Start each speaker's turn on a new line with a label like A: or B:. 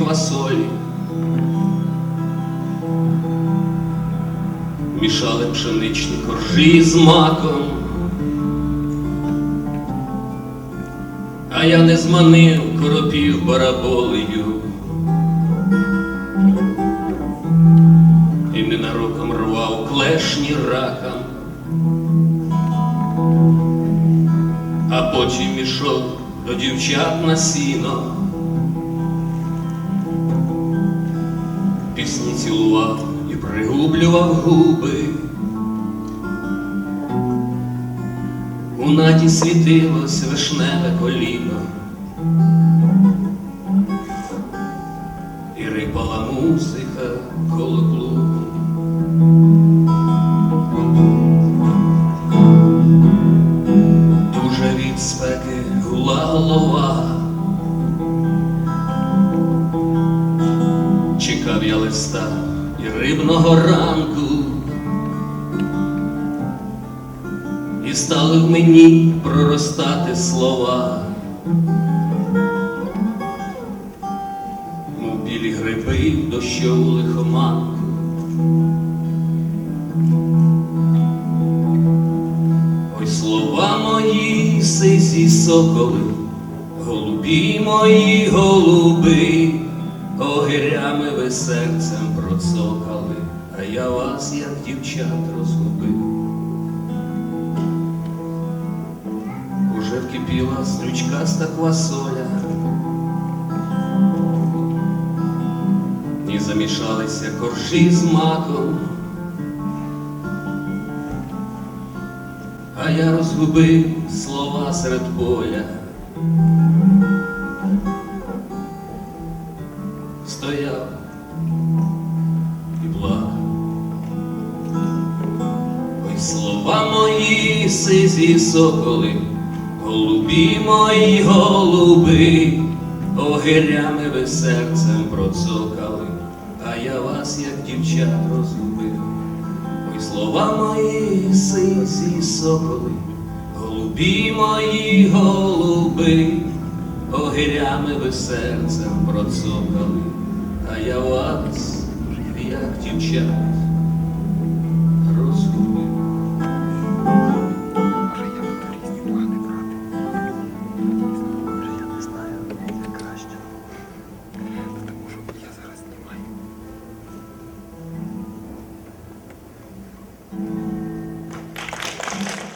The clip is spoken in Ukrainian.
A: квасою, мішали пшеничні коржі з маком, а я не зманив коропів бараболею. І ненароком рвав клешні раком, а потім мішок до дівчат на сіно. Пісні цілував і пригублював губи. У наді світилось вишневе коліно. І рипала музика коло Чекав я листа і рибного ранку. І стали в мені проростати слова, мов білі гриби в дощову лихоманку. Ой, слова мої, сизі соколи, голубі мої голуби, огирями ви серцем процокали, а я вас, як дівчат, розгубив. Уже вкипіла стрючкаста квасоля, і замішалися коржі з маком. А я розгубив слова серед поля. Стояв і плакав. Ой, слова мої сизі соколи, голубі мої голуби, огирями ви серцем процокали, а я вас, як дівчат, розгубив. Ой, слова мої сизі соколи, голубі мої голуби, огирями ви серцем процокали, ще.